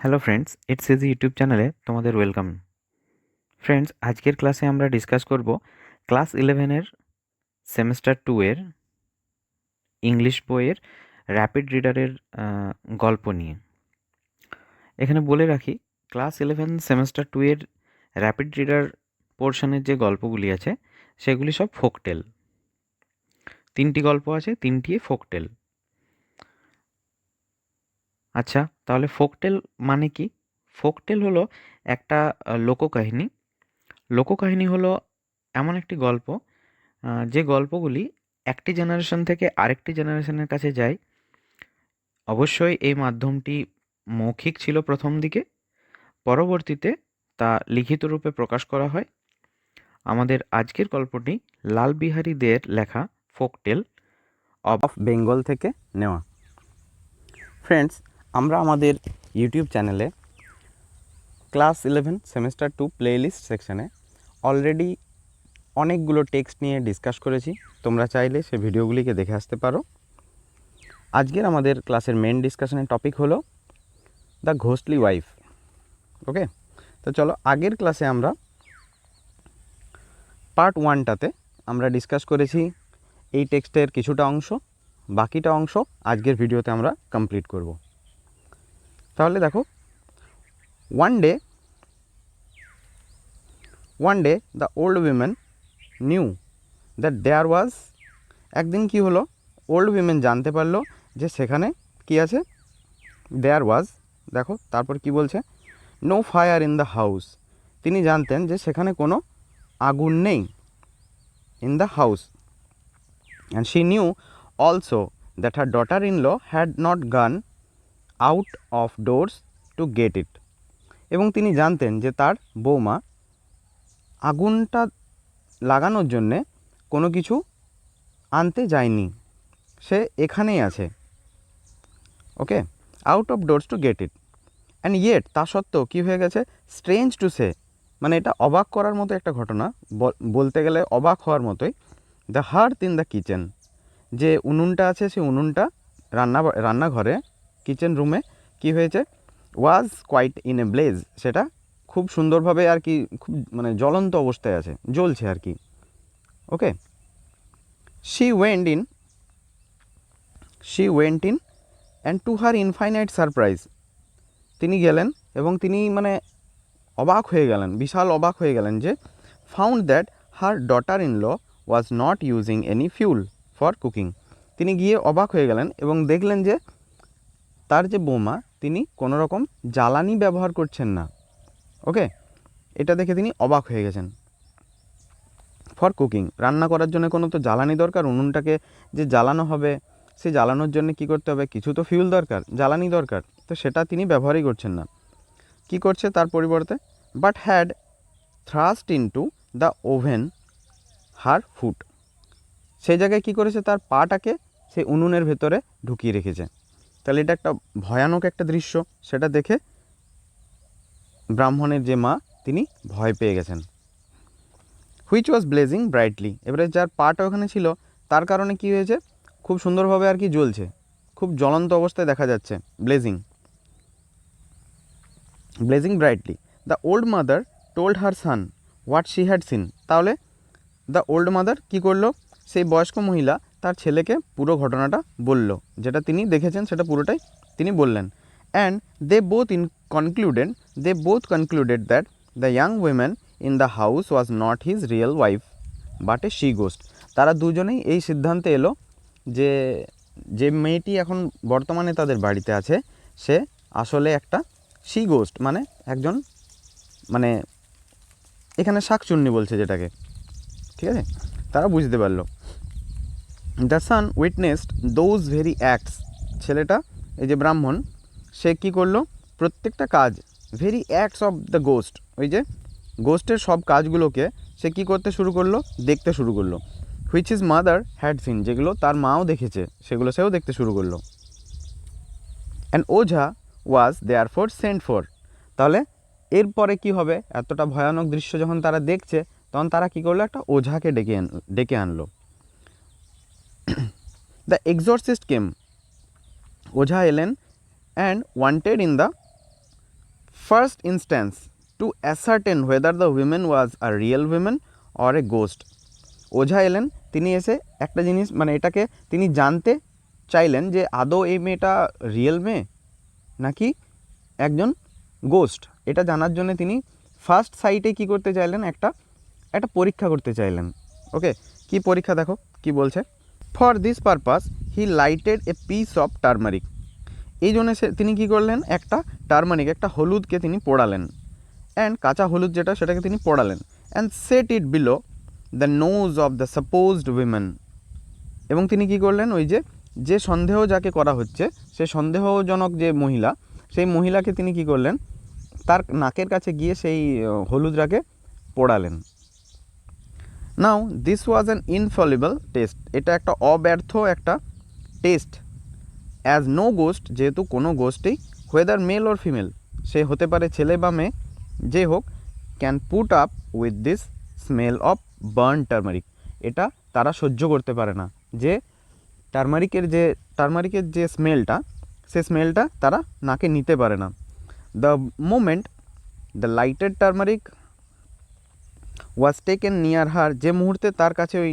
Hello friends it's easy YouTube চ্যানেলে তোমাদের welcome friends আজকের ক্লাসে আমরা ডিসকাস করব ক্লাস ইলেভেনের সেমিস্টার টু এর ইংলিশ বইয়ের র্যাপিড রিডারের গল্প নিয়ে। এখানে বলে রাখি ক্লাস ইলেভেন সেমিস্টার টু এর র্যাপিড রিডার পোর্শনের যে গল্পগুলি আছে, সেগুলি সব ফোকটেল তিনটি গল্প আছে, তিনটি ফোকটেল আচ্ছা তাহলে ফোকটেল মানে কি? ফোকটেল হলো একটা লোককাহিনী। লোককাহিনী হলো এমন একটি গল্প যে গল্পগুলি একটি জেনারেশন থেকে আরেকটি জেনারেশনের কাছে যায়। অবশ্যই এই মাধ্যমটি মৌখিক ছিল প্রথম দিকে, পরবর্তীতে তা লিখিত রূপে প্রকাশ করা হয়। আমাদের আজকের গল্পটি লাল বিহারী দের লেখা ফোকটেল অফ বেঙ্গল থেকে নেওয়া। ফ্রেন্ডস আমরা আমাদের ইউটিউব চ্যানেলে class eleven semester two playlist সেকশানে অলরেডি অনেকগুলো টেক্সট নিয়ে ডিসকাস করেছি। তোমরা চাইলে সে ভিডিওগুলিকে দেখে আসতে পারো। আজকের আমাদের ক্লাসের মেন ডিসকাশনের টপিক হলো দ্য ঘোস্টলি ওয়াইফ ওকে তো চলো, আগের ক্লাসে আমরা পার্ট ওয়ানটাতে আমরা ডিসকাস করেছি এই টেক্সটের কিছুটা অংশ, বাকিটা অংশ আজকের ভিডিওতে আমরা কমপ্লিট করব। তাহলে দেখো one day one day the old women knew that there was একদিন কি হলো ওল্ড উইমেন জানতে পারল যে সেখানে কি আছে দেয়ার ওয়াজ দেখো, তারপর কি বলছে no fire in the house তিনি জানতেন যে সেখানে কোনো আগুন নেই in the house and she knew also that her daughter in law had not gone out of doors to get it. এবং তিনি জানতেন যে তার বৌমা আগুনটা লাগানোর জন্যে কোনো কিছু আনতে যায়নি। সে এখানেই আছে। Okay? Out of doors to get it. And yet তা সত্ত্বেও কী হয়ে গেছে? Strange to say. মানে এটা অবাক করার মতো একটা ঘটনা। বল- বলতে গেলে অবাক হওয়ার মতোই। The hearth in the kitchen. যে উনুনটা আছে, সেই উনুনটা রান্না রান্নাঘরে কিচেন রুমে কি হয়েছে? Was quite in a blaze সেটা খুব সুন্দরভাবে আর কি খুব মানে জ্বলন্ত অবস্থায় আছে, জ্বলছে আর কি। Okay she went in she went in and to her infinite surprise তিনি গেলেন এবং তিনি মানে অবাক হয়ে গেলেন, বিশাল অবাক হয়ে গেলেন যে found that her daughter in law was not using any fuel for cooking তিনি গিয়ে অবাক হয়ে গেলেন এবং দেখলেন যে তার যে বোমা, তিনি কোনো রকম জ্বালানি ব্যবহার করছেন না। ওকে এটা দেখে তিনি অবাক হয়ে গেছেন। ফর কুকিং রান্না করার জন্য কোনো তো জ্বালানি দরকার, উনুনটাকে যে জ্বালানো হবে, সে জ্বালানোর জন্য কি করতে হবে? কিছু তো ফিউল দরকার, জ্বালানি দরকার। তো সেটা তিনি ব্যবহারই করছেন না। কি করছে তার পরিবর্তে? But had thrust into the oven her foot সেই জায়গায় কী করেছে? তার পাটাকে সেই উনুনের ভেতরে ঢুকিয়ে রেখেছে। তাহলে এটা একটা ভয়ানক একটা দৃশ্য। সেটা দেখে ব্রাহ্মণের যে মা, তিনি ভয় পেয়ে গেছেন। হুইচ ওয়াজ ব্লেজিং ব্রাইটলি এবারে যার পাটা ওখানে ছিল, তার কারণে কি হয়েছে? খুব সুন্দরভাবে আর কি জ্বলছে। খুব জ্বলন্ত অবস্থায় দেখা যাচ্ছে। Blazing blazing brightly the old mother told her son what she had seen তাহলে দ্য ওল্ড মাদার কী করল? সেই বয়স্ক মহিলা তার ছেলেকে পুরো ঘটনাটা বলল। যেটা তিনি দেখেছেন, সেটা পুরোটাই তিনি বললেন। And they both in concluded they both concluded that the young women in the house was not his real wife but a she ghost তারা দুজনেই এই সিদ্ধান্তে এলো যে যে মেয়েটি এখন বর্তমানে তাদের বাড়িতে আছে, সে আসলে একটা শি গোস্ট মানে একজন মানে এখানে শাকচুন্নি বলছে যেটাকে। ঠিক আছে? তারা বুঝতে পারল। The sun witnessed those very acts ছেলেটা, এই যে ব্রাহ্মণ, সে কী করল? প্রত্যেকটা কাজ very acts of the ghost ওই যে গোস্টের সব কাজগুলোকে সে কী করতে শুরু করল? দেখতে শুরু করল। Which is mother had seen যেগুলো তার মাও দেখেছে, সেগুলো সেও দেখতে শুরু করল। And ojha was there for sent for তাহলে এরপরে কি হবে? এতটা ভয়ানক দৃশ্য যখন তারা দেখছে, তখন তারা কী করল? একটা ওঝাকে ডেকে ডেকে আনলো। দ্য এক্সর্সিস্ট কেম ওঝা এলেন and wanted in the first instance to ascertain whether the women was a real women or a ghost ওঝা এলেন তিনি এসে একটা জিনিস মানে এটাকে তিনি জানতে চাইলেন যে আদৌ এই মেয়েটা রিয়েল মেয়ে নাকি একজন গোস্ট এটা জানার জন্য তিনি ফার্স্ট সাইটে কি করতে চাইলেন? একটা একটা পরীক্ষা করতে চাইলেন। ওকে কি পরীক্ষা দেখো, কি বলছে? For this purpose he lighted a piece of turmeric এই জন্য সে তিনি কী করলেন? একটা টার্মারিক একটা হলুদকে তিনি পোড়ালেন। অ্যান্ড কাঁচা হলুদ যেটা সেটাকে তিনি পোড়ালেন। And set it below the nose of the supposed women এবং তিনি কি করলেন? ওই যে যে সন্দেহ যাকে করা হচ্ছে সে সন্দেহজনক যে মহিলা সেই মহিলাকে তিনি কি করলেন? তার নাকের কাছে গিয়ে সেই আহ, হলুদটাকে পোড়ালেন। Now this was an infallible test এটা একটা অব্যর্থ একটা টেস্ট অ্যাজ নো গোস্ট যেহেতু কোনো গোষ্ঠী হোয়েদার মেল ওর ফিমেল সে হতে পারে ছেলে বা মেয়ে, যে হোক can put up with this smell of burn turmeric এটা তারা সহ্য করতে পারে না। যে টার্মারিকের যে টার্মারিকের যে স্মেলটা সে স্মেলটা তারা নাকে নিতে পারে না। The moment the lighted turmeric was taken near her যে মুহূর্তে তার কাছে ওই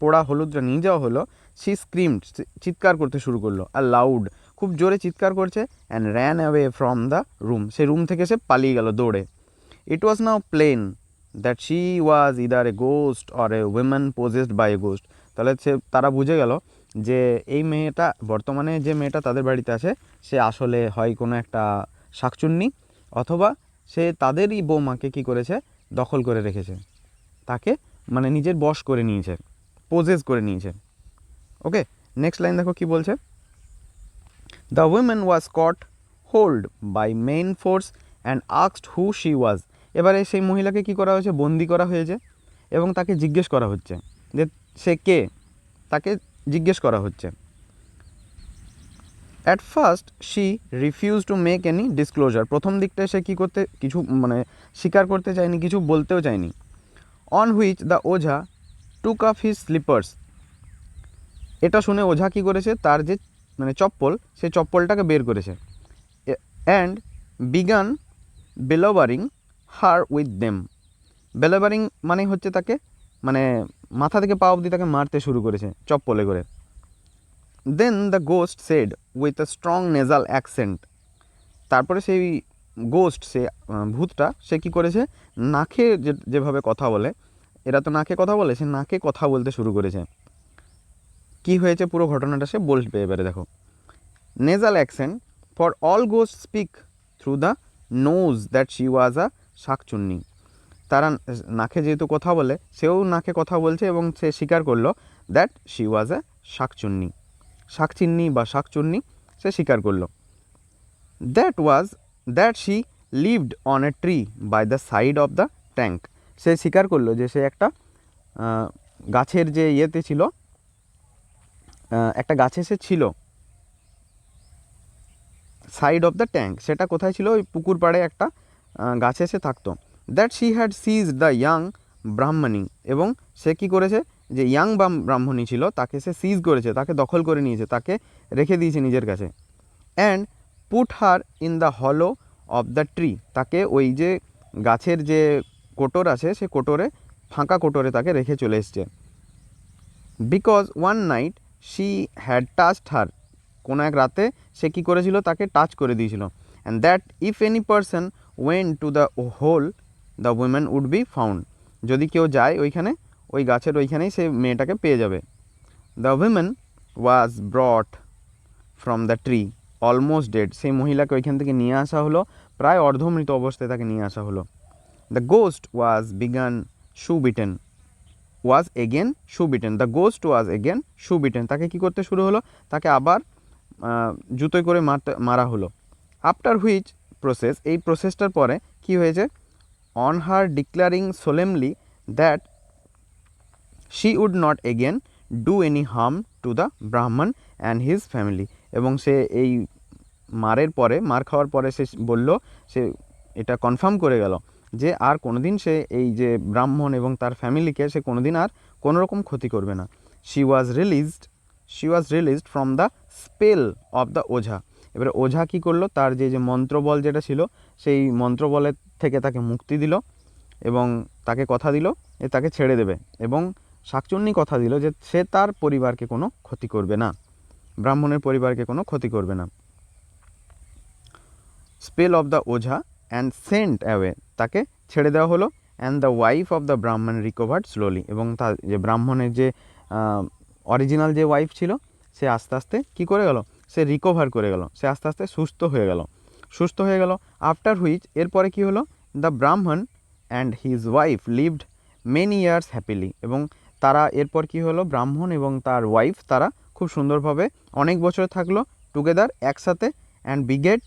পোড়া হলুদটা নিয়ে যাওয়া হলো সি স্ক্রিমড চিৎকার করতে শুরু করল, আর লাউড খুব জোরে চিৎকার করছে and ran away from the room say room থেকে সে পালিয়ে গেল দৌড়ে। It was now plain that she was either a ghost or a women possessed by a ghost তাহলে সে, তারা বুঝে গেল যে এই মেয়েটা, বর্তমানে যে মেয়েটা তাদের বাড়িতে আছে সে আসলে হয় কোনো একটা শাকচুন্নি, অথবা সে তাদেরই বৌমাকে কী করেছে দখল করে রেখেছে। তাকে মানে নিজের বশ করে নিয়েছে পোজেস করে নিয়েছে। ওকে নেক্সট লাইন দেখো কি বলছে? The women was caught hold by main force and আক্সড who she was এবারে সেই মহিলাকে কি করা হয়েছে? বন্দি করা হয়েছে এবং তাকে জিজ্ঞেস করা হচ্ছে যে সে কে? তাকে জিজ্ঞেস করা হচ্ছে। At first she refuse to make any disclosure প্রথম দিকটায় সে কী করতে, কিছু মানে স্বীকার করতে চায়নি, কিছু বলতেও চায়নি। On which the ojha took off his slippers এটা শুনে ওঝা কী করেছে? তার যে মানে চপ্পল সেই চপ্পলটাকে বের করেছে। And began belabouring her with them belabouring মানে হচ্ছে তাকে মানে মাথা থেকে পা অবধি তাকে মারতে শুরু করেছে, চপ্পলে করে। Then the ghost said with a strong nasal accent তারপরে সেই গোস্ট সে ভূতটা, সে কী করেছে? নাকে যেভাবে কথা বলে, এরা তো নাকে কথা বলে, সে নাকে কথা বলতে শুরু করেছে। কি হয়েছে? পুরো ঘটনাটা সে বলবে এবারে দেখো। Nasal accent for all ghost speak through the nose that she was a shakchunni. তারা নাকে যেহেতু কথা বলে, সেও নাকে কথা বলছে এবং সে স্বীকার করল দ্যাট শি ওয়াজ আ শাকচুন্নি। শাকচিন্নি বা শাকচুন্নি, সে স্বীকার করল। That was that she lived on a tree by the side of the tank সে স্বীকার করল যে সে একটা গাছের যে ইয়েতে ছিল একটা গাছে সে ছিল। সাইড অফ দ্য ট্যাঙ্ক সেটা কোথায় ছিল? ওই পুকুর পাড়ে একটা গাছে সে থাকতো। That she had seize the young Brahmani এবং সে কী করেছে? যে ইয়াং ব্রাহ্মণী ছিল, তাকে সে সিজ করেছে, তাকে দখল করে নিয়েছে, তাকে রেখে দিয়েছে নিজের কাছে। And put her in the hollow of the tree তাকে ওই যে গাছের যে কোটর আছে, সে কোটরে, ফাঁকা কোটরে তাকে রেখে চলে এসছে। Because one night she had touched her কোনো এক রাতে সে কী করেছিল? তাকে টাচ করে দিয়েছিল। And that if any person went to the hole the women would be found যদি কেউ যায় ওইখানে ওই গাছের ওইখানেই সে মেয়েটাকে পেয়ে যাবে। The women was brought from the tree almost dead সেই মহিলাকে ওইখান থেকে নিয়ে আসা হলো, প্রায় অর্ধমৃত অবস্থায় তাকে নিয়ে আসা হলো। The ghost was began shoe beaten was again shoe beaten the ghost was again shoe beaten তাকে কী করতে শুরু হলো? তাকে আবার জুতোয় করে মারা হলো। আফটার হুইচ প্রসেস এই প্রসেসটার পরে কি হয়েছে? On her declaring solemnly that she would not again do any harm to the Brahmin and his family এবং সে এই মারের পরে, মার খাওয়ার পরে সে বলল, সে এটা কনফার্ম করে গেল যে আর কোনোদিন সে এই যে ব্রাহ্মণ এবং তার ফ্যামিলিকে সে কোনোদিন আর কোনো রকম ক্ষতি করবে না। She was released she was released from the spell of the ojha এবারে ওঝা কী করল? তার যে যে মন্ত্রবল যেটা ছিল, সেই মন্ত্রবলের থেকে তাকে মুক্তি দিল এবং তাকে কথা দিল যে তাকে ছেড়ে দেবে এবং শাকচুন্নি কথা দিল যে সে তার পরিবারকে কোনো ক্ষতি করবে না। ব্রাহ্মণের পরিবারকে কোনো ক্ষতি করবে না। Spell of the ojha and sent away তাকে ছেড়ে দেওয়া হলো and the wife of the brahmin recovered slowly এবং তার যে ব্রাহ্মণের যে অরিজিনাল যে ওয়াইফ ছিল, সে আস্তে আস্তে কী করে গেল? সে রিকভার করে গেল। সে আস্তে আস্তে সুস্থ হয়ে গেল। সুস্থ হয়ে গেল আফটার হুইচ এরপরে কী হলো? The Brahmin and his wife lived many years happily এবং তারা এরপর কী হলো? ব্রাহ্মণ এবং তার ওয়াইফ তারা খুব সুন্দরভাবে অনেক বছর থাকল টুগেদার একসাথে and begat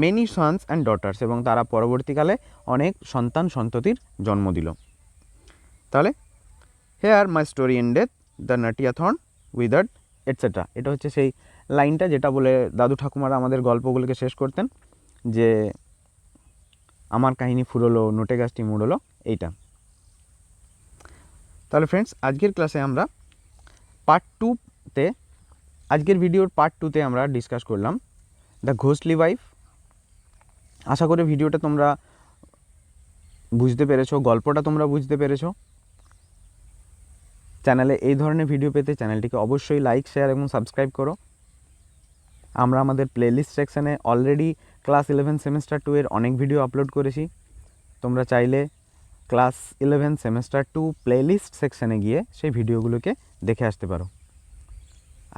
many sons and daughters এবং তারা পরবর্তীকালে অনেক সন্তান সন্ততির জন্ম দিল। তাহলে here my story ended the natiya thorn withered etcetera এটা হচ্ছে সেই লাইনটা যেটা বলে দাদু ঠাকুমারা আমাদের গল্পগুলোকে শেষ করতেন যে, আমার কাহিনী ফুরলো, নোটে গাছটি মুড়লো। এইটা। তাহলে ফ্রেন্ডস আজকের ক্লাসে আমরা পার্ট টুতে আজকের ভিডিওর পার্ট টুতে আমরা ডিসকাস করলাম দ্য ঘোষলি ওয়াইফ আশা করি ভিডিওটা তোমরা বুঝতে পেরেছ, গল্পটা তোমরা বুঝতে পেরেছ। চ্যানেলে এই ধরনের ভিডিও পেতে চ্যানেলটিকে অবশ্যই লাইক শেয়ার এবং সাবস্ক্রাইব করো। আমরা আমাদের প্লেলিস্ট সেকশানে already class eleven semester two এর অনেক ভিডিও আপলোড করেছি। তোমরা চাইলে class eleven semester two playlist সেকশানে গিয়ে সেই ভিডিওগুলোকে দেখে আসতে পারো।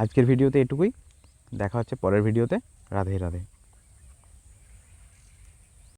আজকের ভিডিওতে এটুকুই। দেখা হচ্ছে পরের ভিডিওতে। রাধে রাধে।